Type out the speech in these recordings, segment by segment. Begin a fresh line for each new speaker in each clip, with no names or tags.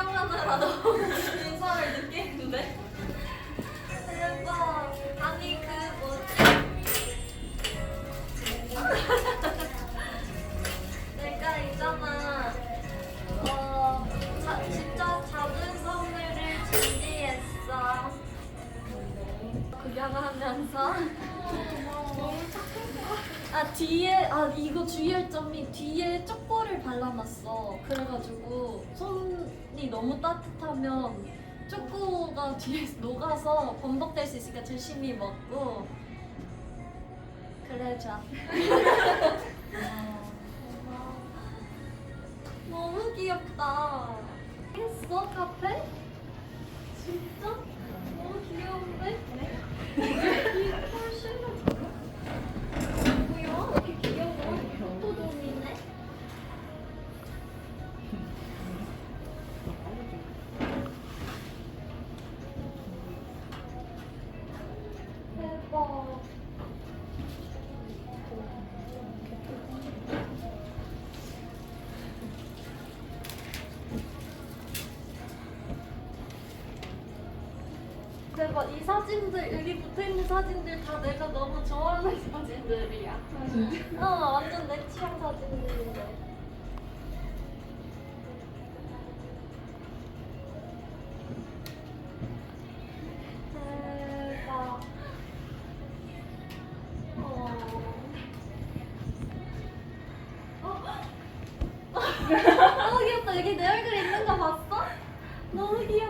구경하느라 너무 인사를 느끼는데. 대박. 아니 그 뭐지? 내가 있잖아. 어, 자, 진짜 작은 선물을 준비했어. 구경하면서. 아 뒤에 아 이거 주의할 점이 뒤에 초코를 발라놨어. 그래가지고 너무 따뜻하면 초코가 뒤에 녹아서 범벅될 수 있으니까 조심히 먹고. 그래자. 대박 이 사진들 여기 붙어 있는 사진들 다 내가 너무 좋아하는 사진들이야 어 완전 내 취향 사진들인데 대박 어. 어. 너무 귀엽다 여기 내 얼굴 있는 거 봤어? 너무 귀엽다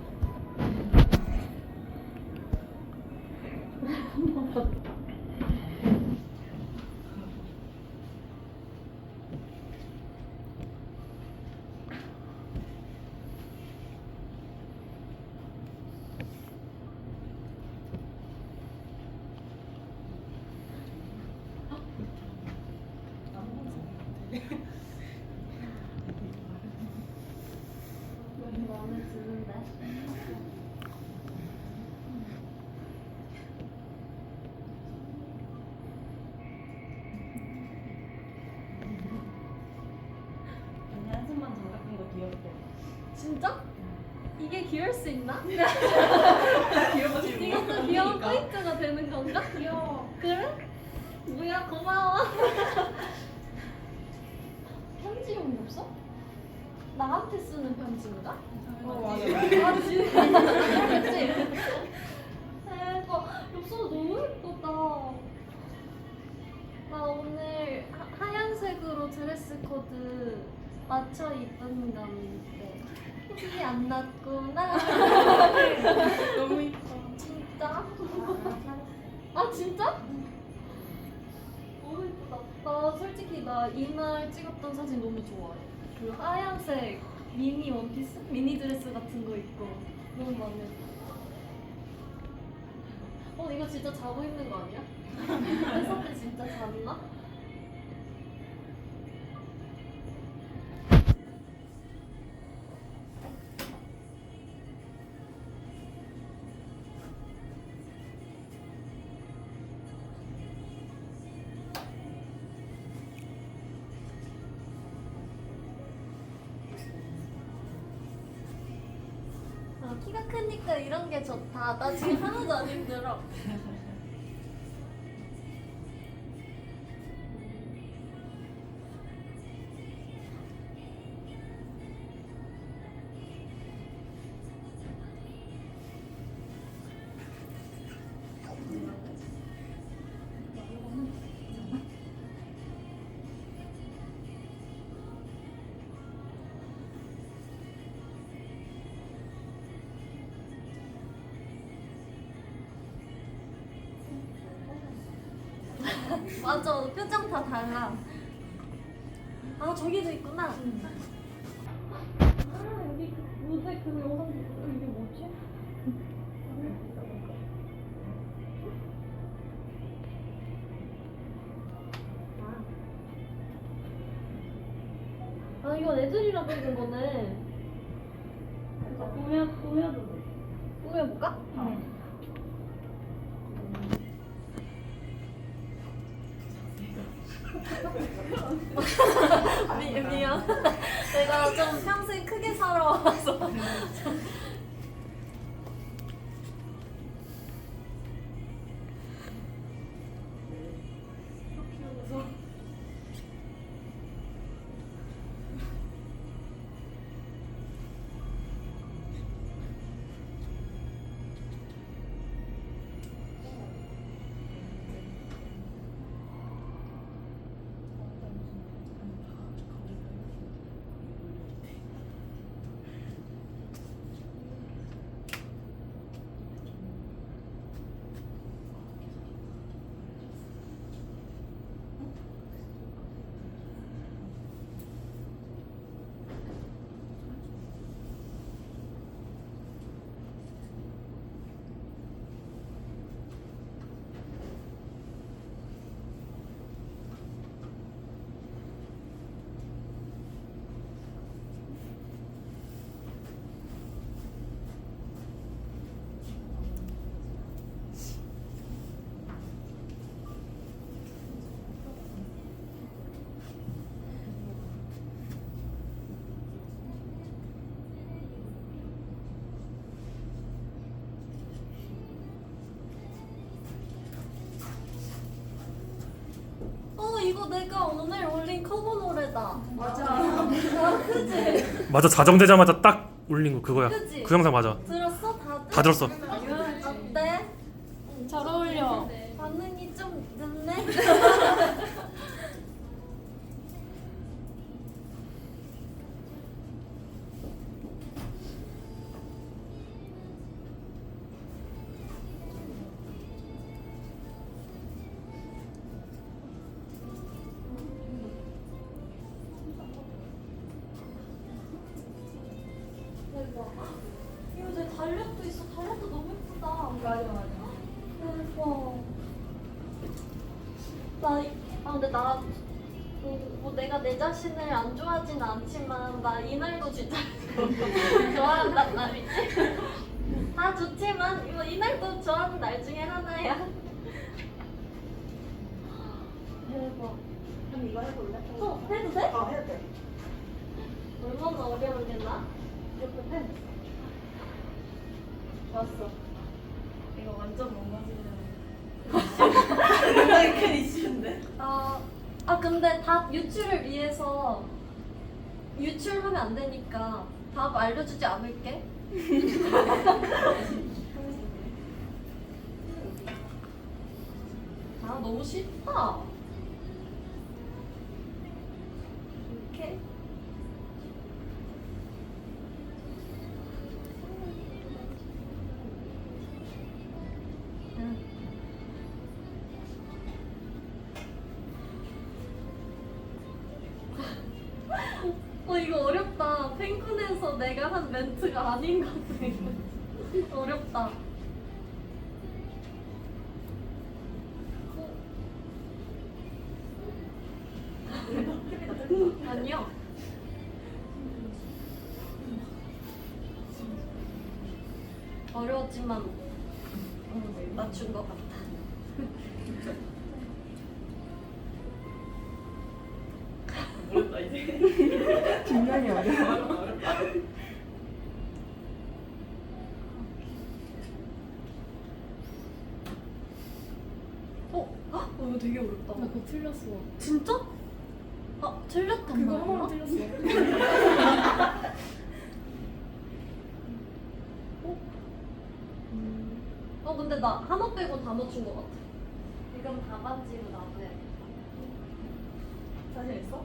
너무 마음에 드는데.
아니 한숨만 장갑 낀거 귀엽대.
진짜? 이게 귀여울 수 있나?
귀여워
이것도 귀여운 포인트가 되는 건가? 귀여워. 그래? 뭐야 고마워. 편지용 없어? 나한테 쓰는 편지인가? 어아 진짜? 그치? 대박. 엽서 너무 예쁘다. 나 오늘 하, 하얀색으로 드레스 코드 맞춰 입은 건데 티 안 났구나.
너무 이뻐.
진짜? 아 진짜? 너무 예쁘다. 나 솔직히 나 이날 찍었던 사진 너무 좋아해. 그 하얀색 미니 원피스? 미니 드레스 같은 거 입고 너무 마음에 들어. 어 이거 진짜 자고 있는 거 아니야? 회사 때 진짜 잤나? 크니까 이런 게 좋다. 나 지금 하나도 안 힘들어. 맞아 표정 다 달라 아 저기도 있구나 아 여기 무대 그 영상 보고 이게 뭐지? 아 이건 애들이랑 찍은 거네
꾸며, 꾸며도 돼.
꾸며볼까?
네.
미, 미안. 내가 좀 평소에 크게 살아와서 내가 오늘 올린 커버 노래다
맞아.
아 그지?
맞아 자정되자마자 딱 올린 거 그거야.
그치?
그 영상 맞아.
들었어 다들?
다 들었어.
대박. 나, 이- 아 근데 나, 그, 뭐 내가 내 자신을 안 좋아하진 않지만 나 이날도 진짜 좋아한단 말이지. 다 좋지만 뭐 이날도 좋아하는 날 중에 하나야. 대박.
그럼 이거 해볼래?
어, 해도 돼?
어, 해도 돼.
얼마나 어려울려나?
이렇게 펜. 왔어. 이거 완전 못 맞으려는. 굉장히 큰 이슈인데?
아, 아 근데 답 유출을 위해서 유출하면 안 되니까 답 알려주지 않을게. 아 너무 쉽다. 내가 한 멘트가 아닌 것 같아. 어렵다. 어? 헉, 어 이거 되게 어렵다.
나 그거 틀렸어.
진짜? 아 틀렸단
그거
말이야?
하나만 틀렸어.
어 근데 나 하나 빼고 다 맞춘 것 같아. 이건 답안지로 나도 해.
자신 있어?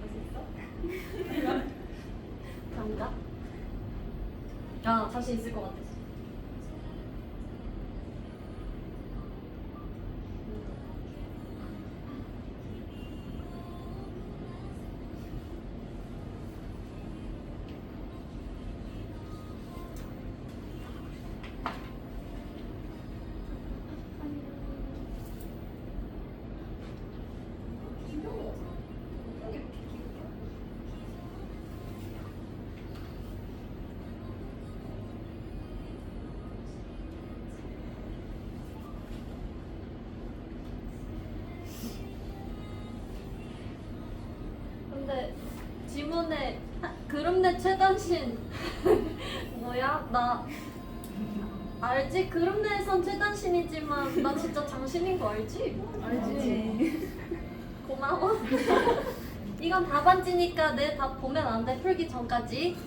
자신 있어?
장갑? 아 자신 있을 것 같아. 최단신 뭐야 나 알지 그룹 내에선 최단신이지만 나 진짜 장신인 거 알지?
알지.
고마워. 이건 답안지니까 내 답 보면 안 돼. 풀기 전까지.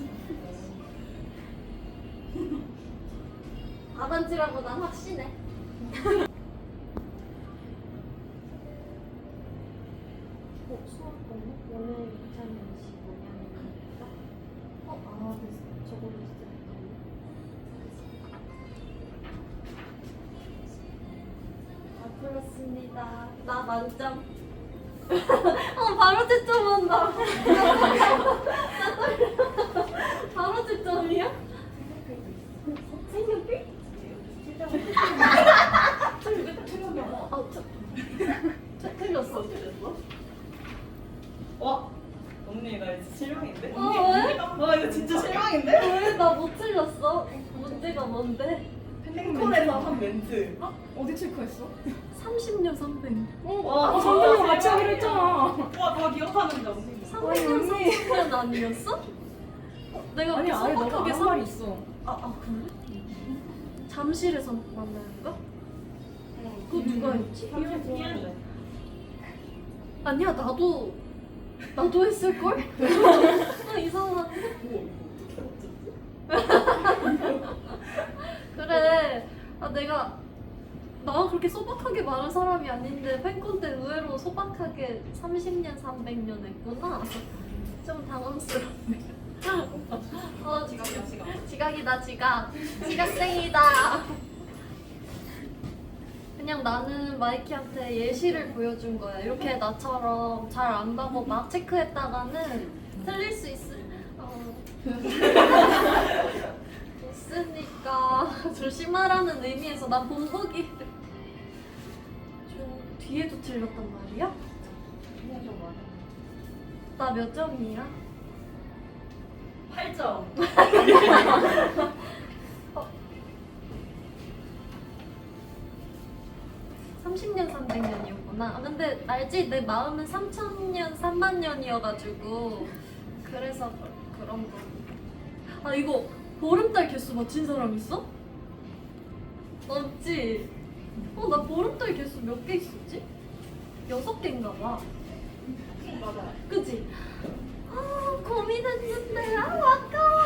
답안지라고 난 확 만점. 어, 바로 채점한다. 바로 채점이야? 아, 저, 저 틀렸어.
와 언니 나 이제 실망인데?
어, 왜?
와 이거 진짜 실망인데?
왜 나 못 틀렸어? 문제가 뭔데?
팬콜에서 한 멘트.
어디 체크했어?
30년 300.
와
정답이랑 같이 하기로 했잖아.
와다 기억하는데 언니.
300년 300년 아니었어? 어, 내가
아니 아예 너가
소박하게
아는 말 있어.
아, 아 그래? 잠실에서 만나는 거? 그거 누가 했지?
미안해.
아니야 나도 나도 했을걸? 아, 이상한데? 그래 아 내가 나 그렇게 소박하게 말한 사람이 아닌데 팬콘 때 의외로 소박하게 30년 300년 했구나. 좀 당황스럽네 어,
지각이야 지각.
지각이다 지각. 지각생이다. 그냥 나는 마이키한테 예시를 보여준 거야. 이렇게 나처럼 잘 안다고 막 체크했다가는 틀릴 수 있, 어, 있으니까 조심하라는 의미에서 난 본보기 좀 뒤에도 틀렸단 말이야? 나 몇 점이야?
8점.
30년 300년이었구나. 아, 근데 알지? 내 마음은 3000년 3만 년이어가지고 그래서 그- 그런 거. 아 이거 보름달 개수 맞힌 사람 있어? 없지? 어 나 보름달 개수 몇 개 있었지? 여섯 개인가 봐.
맞아.
그치? 아 고민했는데 아 아까워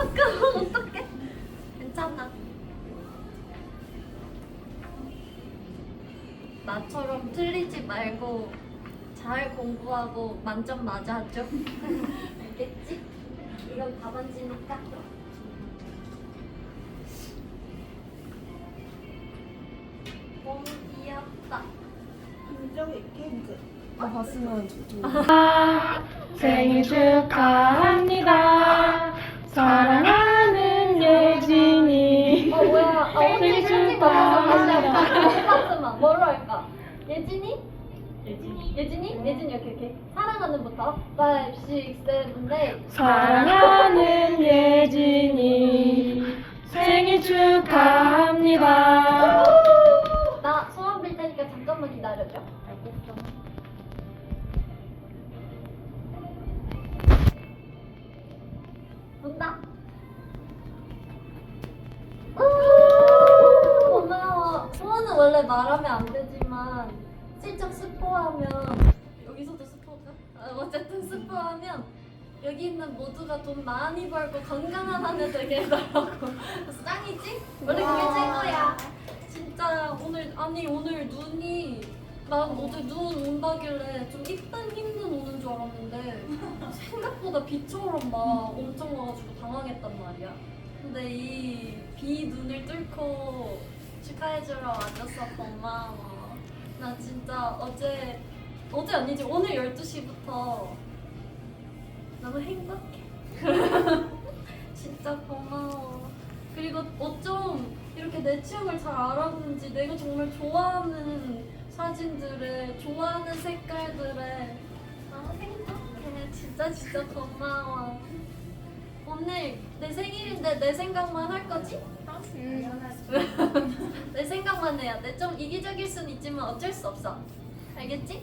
아까워 어떡해 괜찮아 나처럼 틀리지 말고 잘 공부하고 만점 맞아줘 알겠지? 이건 답안지니까
나 봤으면 좋죠.
생일 축하합니다. 사랑하는 예진이.
어 뭐야? 어,
생일 축하합니다.
할까? 똑같으면 뭐로 할까? 예진이?
예진이.
예진이? 예진이 이렇게 이렇게 사랑하는부터 5, 6, 7, 8
사랑하는 예진이. 생일 축하합니다.
나 소원 빌 테니까 잠깐만 기다려줘 본다 우! 고마워 소원은 원래 말하면 안 되지만 슬쩍 스포하면 여기서도 스포가? 아, 어쨌든 스포하면 여기 있는 모두가 돈 많이 벌고 건강한 한 해 되게 해달라고 짱이지? 원래 그게 최고야 진짜 오늘 아니 오늘 눈이 난 어제 눈 온다길래 좀 이쁜 힘든 오는 줄 알았는데 생각보다 비처럼 막 엄청 와가지고 당황했단 말이야. 근데 이 비 눈을 뚫고 축하해주러 와줘서 고마워 나 진짜 어제 어제 아니지 오늘 12시부터 너무 행복해. 진짜 고마워. 그리고 어쩜 이렇게 내 취향을 잘 알았는지 내가 정말 좋아하는 사진들에 좋아하는 색깔들에 너무 행복해 진짜 진짜 고마워 오늘 내 생일인데 내 생각만 할 거지? 내 생각만 해야 돼. 좀 이기적일 순 있지만 어쩔 수 없어. 알겠지?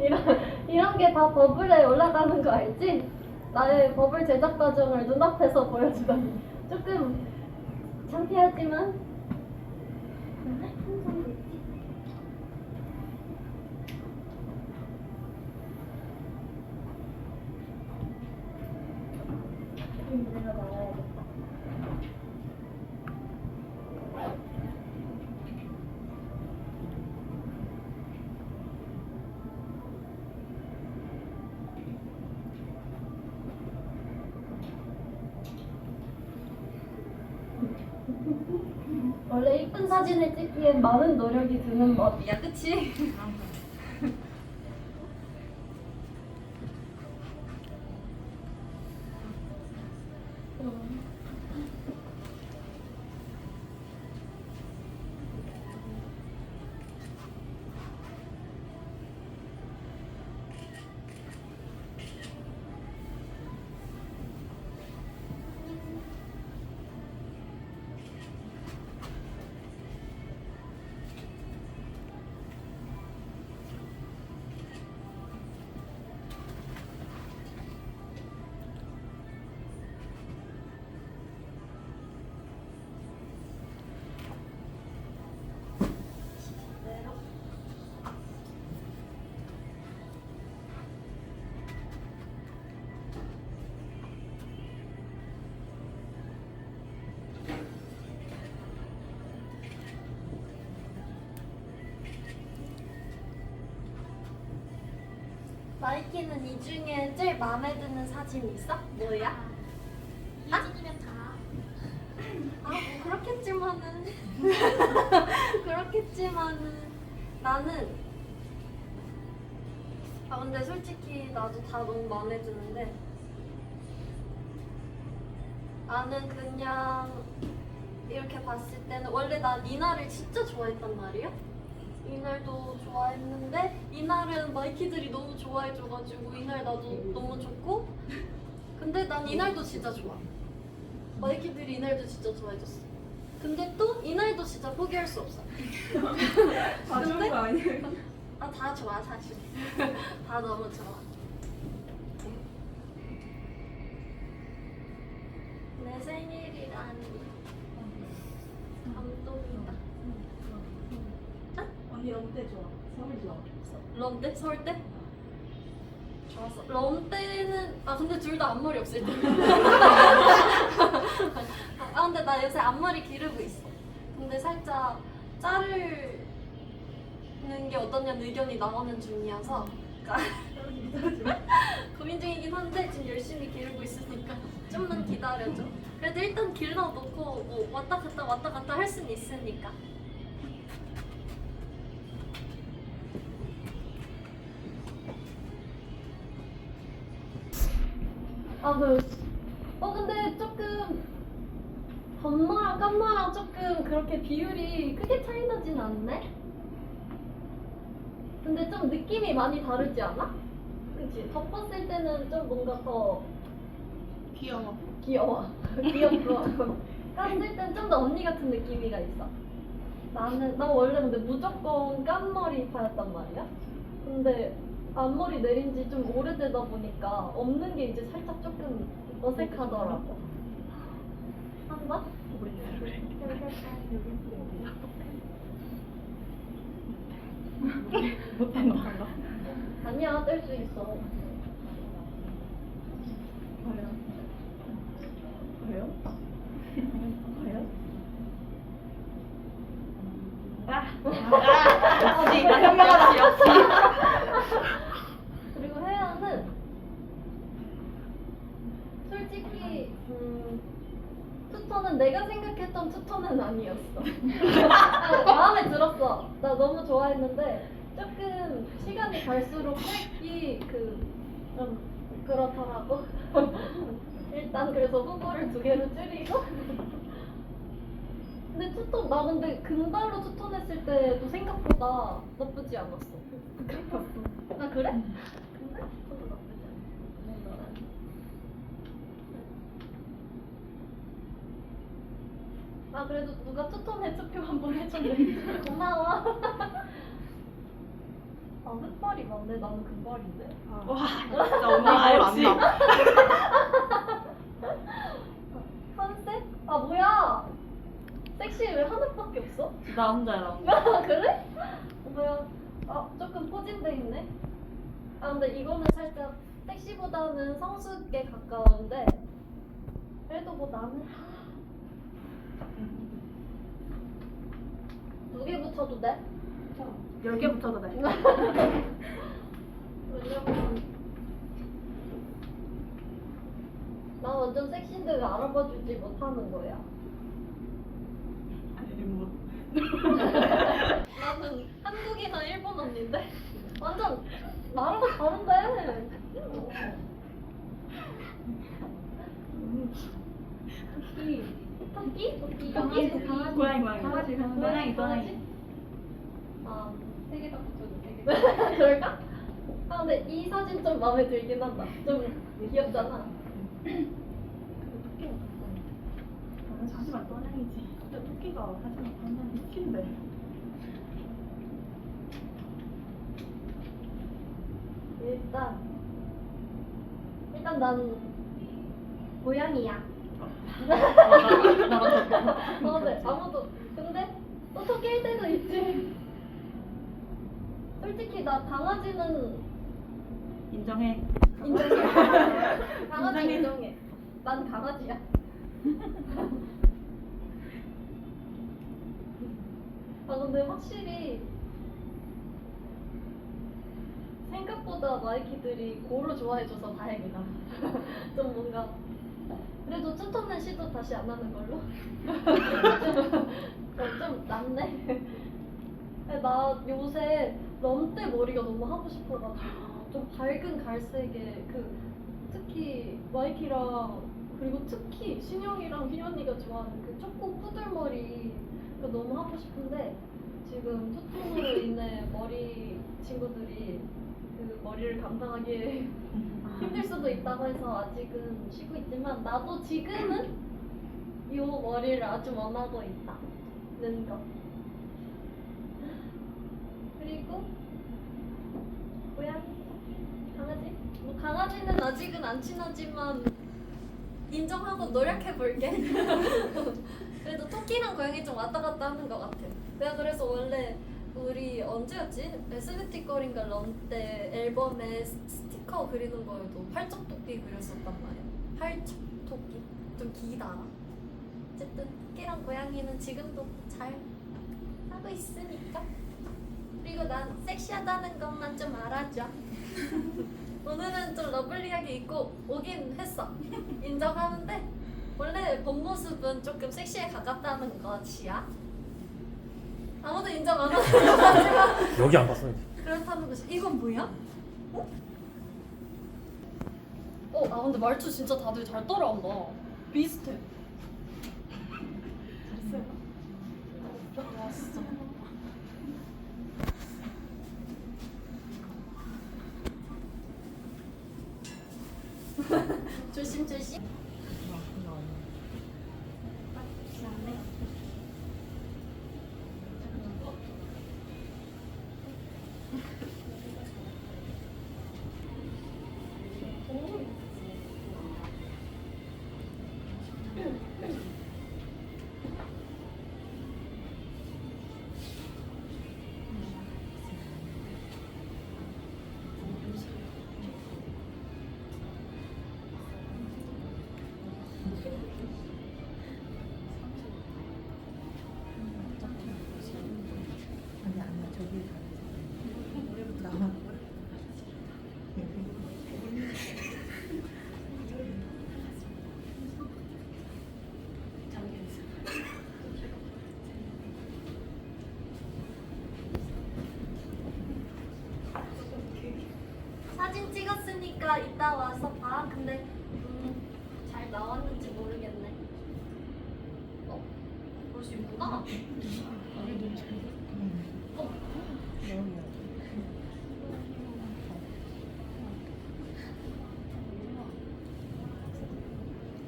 이런 이런 게 다 버블에 올라가는 거 알지? 나의 버블 제작 과정을 눈앞에서 보여주다니 조금 창피하지만 항상 그렇지. 음, 내가 나가야겠다. 원래 이쁜 사진을 찍기엔 많은 노력이 드는 법이야, 그치? 마이키는 이 중에 제일 마음에 드는 사진 있어? 뭐야? 이준이면 다. 아, 뭐 그렇겠지만은. 그렇겠지만은. 나는. 아, 근데 솔직히 나도 다 너무 마음에 드는데. 나는 그냥 이렇게 봤을 때는 원래 나 니나를 진짜 좋아했단 말이야. 이날도 좋아했는데 이날은 마이키들이 너무 좋아해줘가지고 이날 나도 너무 좋고. 근데 난 이날도 진짜 좋아. 마이키들이 이날도 진짜 좋아해줬어. 근데 또 이날도 진짜 포기할 수 없어.
다 좋은 거 아니에요?
아 다 좋아 사실. 다 너무 좋아. 내 생일이라니. 감동이다
언니 럼때 좋아. 서울 좋아.
럼 때? 서울 때? 좋았어. 럼 때는 아 근데 둘 다 앞머리 없을 때. 아 근데 나 요새 앞머리 기르고 있어. 근데 살짝 자르는 게 어떠냐는 의견이 나오는 중이어서 고민 중이긴 한데 지금 열심히 기르고 있으니까 좀만 기다려줘. 그래도 일단 길러놓고 뭐 왔다 갔다 왔다 갔다 할 수는 있으니까. 아, 그, 어, 근데 조금, 덤마랑 깜마랑 조금 그렇게 비율이 크게 차이 나진 않네? 근데 좀 느낌이 많이 다르지 않아? 그치? 덮었을 때는 좀 뭔가 더
귀여워.
귀여워. 귀엽고. 깠을 땐 좀 더 언니 같은 느낌이가 있어. 나는, 나 원래 근데 무조건 깐머리 파였단 말이야? 근데 앞머리 내린 지 좀 오래되다 보니까 없는 게 이제 살짝 조금 어색하더라고. 한 번?
못한다.
아니야, 뗄 수 있어.
과연? 과연? 과연? 아! 역시 나 현명하다 역시.
그리고 혜연은 솔직히 음, 투터는 내가 생각했던 투터는 아니었어. 아, 마음에 들었어. 나 너무 좋아했는데 조금 시간이 갈수록 색이 그 좀 그렇더라고. 일단 그래서 후보를 두 개로 줄이고. 근데 투톤 나 근데 금발로 투톤했을 때도 생각보다 나쁘지 않았어. 아 그래? 근데 저도 나쁘지 않아. 아 그래도 누가 투톤에 투표 한 번 해줬네. 고마워. 아 흑발이 맞네. 나는 금발인데.
와 진짜 언니 뭘 안다.
컨셉? 아 뭐야? 섹시 왜 하나밖에 없어?
나 혼자야.
아 그래? 어, 뭐야? 아 조금 포진돼 있네. 아 근데 이거는 살짝 섹시보다는 성숙에 가까운데 그래도 뭐 나는 두개 붙여도 돼?
열 개 붙여도 돼.
왜냐면 나 완전 섹시인데 왜 알아봐 주지 못하는 거야?
아니 뭐.
나는 한국이나 일본 언니인데 완전 나랑 다른데. 토끼. 토끼? 토끼?
강아지, 강아지. 고양이, 고양이.
강아지,
고양이,
고양이,
고양이.
아, 세 개 다 붙여도 세 개. 그럴까? 아, 근데 이 사진 좀 마음에 들긴 한다. 좀 귀엽잖아.
하지만 떠냥이지. 근데 토끼가 하지만 떠냥 미친데.
일단 일단 난 고양이야. 어, 네, 아무도 근데 또 토끼일 때도 있지. 솔직히 나 강아지는
인정해.
인정해. 강아지
인정해.
인정해. 난 강아지야. 아 근데 확실히 생각보다 마이키들이 고로 좋아해줘서 다행이다. 좀 뭔가 그래도 투톤은 시도 다시 안 하는 걸로. 어, 좀 낫네. 나 요새 럼때 머리가 너무 하고 싶어가지고 좀 밝은 갈색에 그 특히 마이키랑 그리고 특히 신영이랑 휘연이가 좋아하는 그 초코 푸들머리 그 너무 하고 싶은데 지금 투톤으로 인해 머리 친구들이 그 머리를 감당하기에 힘들 수도 있다고 해서 아직은 쉬고 있지만 나도 지금은 이 머리를 아주 원하고 있다는 거. 그리고 고양이, 강아지. 뭐 강아지는 아직은 안 친하지만 인정하고 노력해 볼게. 그래도 토끼랑 고양이 좀 왔다 갔다 하는 것 같아. 내가 그래서 원래 우리 언제였지? 에스베틱 거린가 런때 앨범에 스- 스티 커 그리는 거에도 팔척 토끼 그렸었단 말이야. 팔척 토끼. 좀 기다. 어쨌든 토끼랑 고양이는 지금도 잘 하고 있으니까. 그리고 난 섹시하다는 것만 좀 알아줘. 오늘은 좀 러블리하게 입고 오긴 했어. 인정하는데 원래 본 모습은 조금 섹시에 가깝다는 것이야. 아무도 인정 안 하는 거지만
여기 안 봤어.
그렇다는 것이 이건 뭐야? 어? 어, 아 근데 말투 진짜 다들 잘 따라한다. 비슷해. 잘했어요. 왔어. 조심 조심.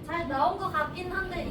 잘 나온 것 같긴 한데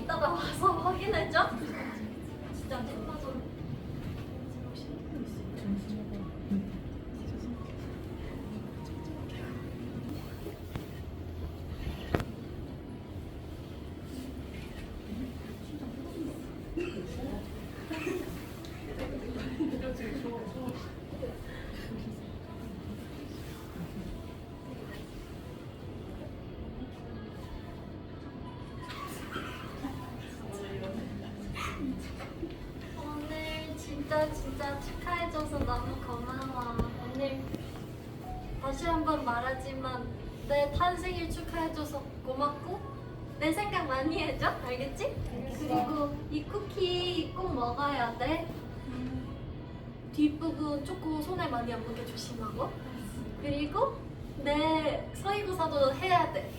내 탄생일 축하해줘서 고맙고 내 생각 많이 해줘. 알겠지? 그리고 이 쿠키 꼭 먹어야 돼. 뒷부분 초코 손에 많이 안 묻게 조심하고. 그리고 내 서희고사도 해야 돼.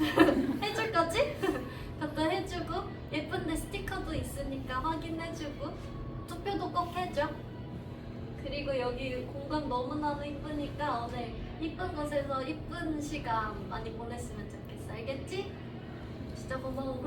해줄 거지? 그것도 해주고 예쁜데 스티커도 있으니까 확인해주고 투표도 꼭 해줘. 그리고 여기 공간 너무나도 이쁘니까 오늘 이쁜 곳에서 이쁜 시간 많이 보냈으면 좋겠어. 알겠지? 진짜 고마워.